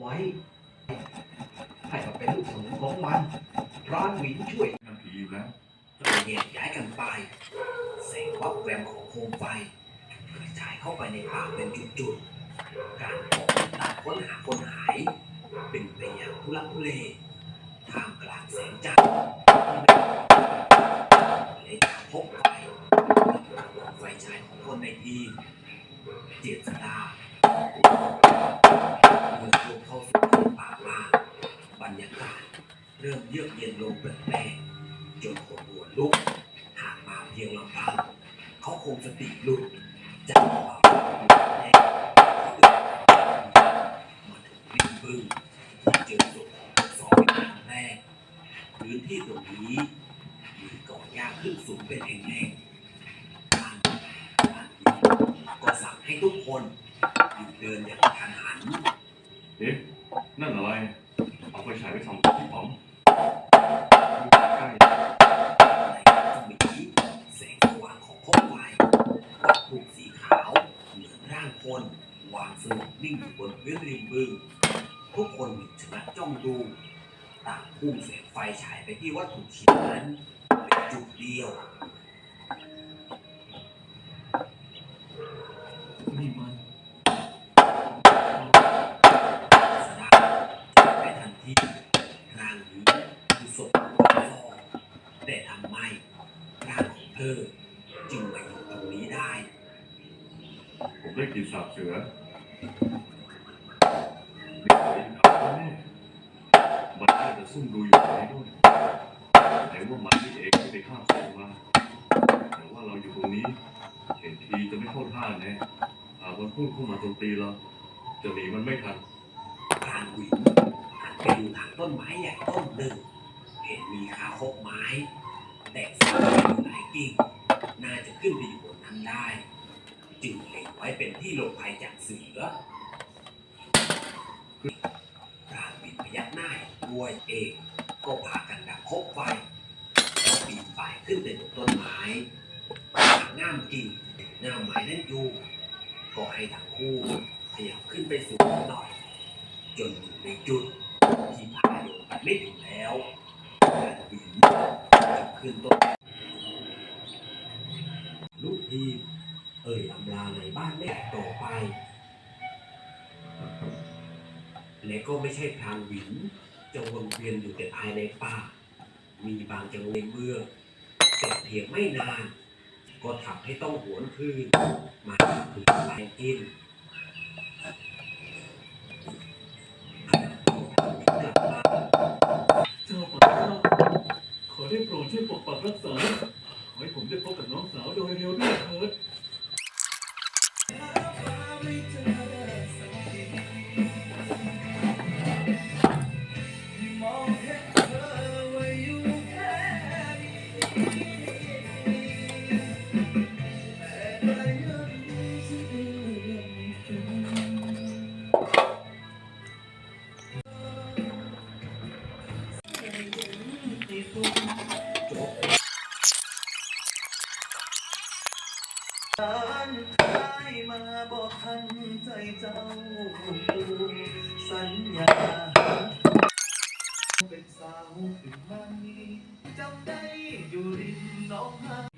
ไว้ให้มาเป็นลูกสมุนของมัน ร้านหวินช่วยทำผีอยู่แล้วเราแยกย้ายกันไปแสงวับแวมของโคมไฟกระจายเข้าไปในป่าเป็นจุดๆ การออกติดตามค้นหาคนหาย เป็นไปอย่างทุลักทุเลท่ามกลางแสงจันทร์และการพบไฟกับไฟฉายของคนในทีมเจษดา จนคนหัวลุกหากมาเพียงลำพังเขาคงสติหลุดจากความแน่มาถึงริมบึงที่เจอศพสองเป็นครั้งแรกพื้นที่ตรงนี้มีก่อหญ้าขึ้นสูงเป็นแห่งๆท่านท่านก็สั่งให้ทุกคนหยุดเดินอย่างกระทันหันเอ๊ะนั่นอะไร เอาไฟฉายไปส่องที่ป๋อม วางสงบนิ่งอยู่บนพื้นริมบึงทุกคนหยุดชะงักจ้องดูต่างพุ่งแสงไฟฉายไปที่วัตถุชิ้นนั้นเป็นจุดเดียว ผมได้กลินสาบเสือนี่เคยขับแน่มันน่าจะซุ่มดูอยู่ตรงนี้ด้วยแต่ว่ามันนี่เองที่ไปฆ่าคนมาแต่ว่าเราอยู่ตรงนี้ เห็นทีจะไม่เข้าท่าแน่หากมันพุ่งเข้ามาโจมตีเราจะหนีมันไม่ทันการหวินหันไปดูทางต้นไม้ใหญ่ต้นหนึ่ง เห็นมีขาคบไม้ แต่สายอยู่หลายกิ่ง น่าจะขึ้นไปอยู่บนนั้นได้ จึงเล็งไว้เป็นที่หลบภัยจากเสือการบินพยักห น้าเห็นด้วยเองก็พากันดับคบไฟแล้วปีนป่ายขึ้นไปบนต้นไม้หาง่ามกิ่งง่าไม้นั่นอยู่ก็ให้ทั้งคู่ขยับขึ้นไปสูงหน่อย จนอยู่ในจุดที่พาโยนไปไม่ถึงแล้วการบินขึ้นต้นลูกทีมเอ่ยอำลาในบ้านแม่ต่อไป และก็ไม่ใช่ทางหวิน จะวนเวียนอยู่แต่ภายในป่า มีบางจังหวะในเมืองแต่เพียงไม่นาน ก็ทำให้ต้องหวนคืน มาถึงแรงกิน มาบอกทันใจเจ้าสัญญาเป็นสาวถึงวันนี้ จำได้อยู่ริมหนองหา